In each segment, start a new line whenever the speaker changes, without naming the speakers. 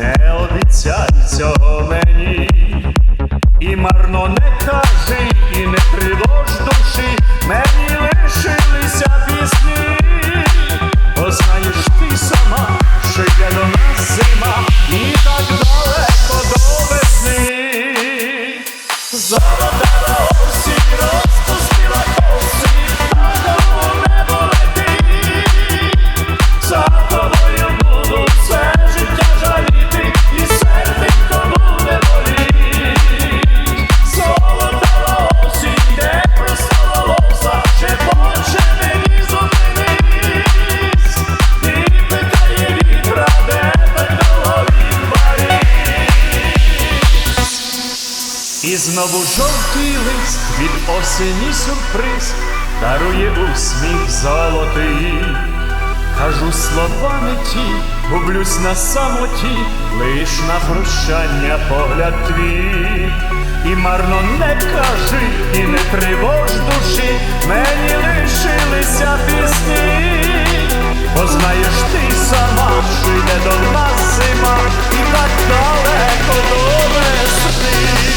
не обіцяй цього мені. І марно не кажи, і не тривож душі, мені знову жовтий лист від осені сюрприз дарує усміх золотий. Кажу слова не ті, гублюсь на самоті, лиш на прощання погляд твій. І марно не кажи, і не тривож душі, мені лишилися пісні. Бо знаєш ти сама, що йде до нас зима, і так далеко до весни.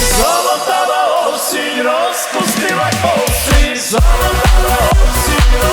Золота осінь розпустила коси, золота осінь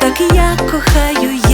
так я кохаю.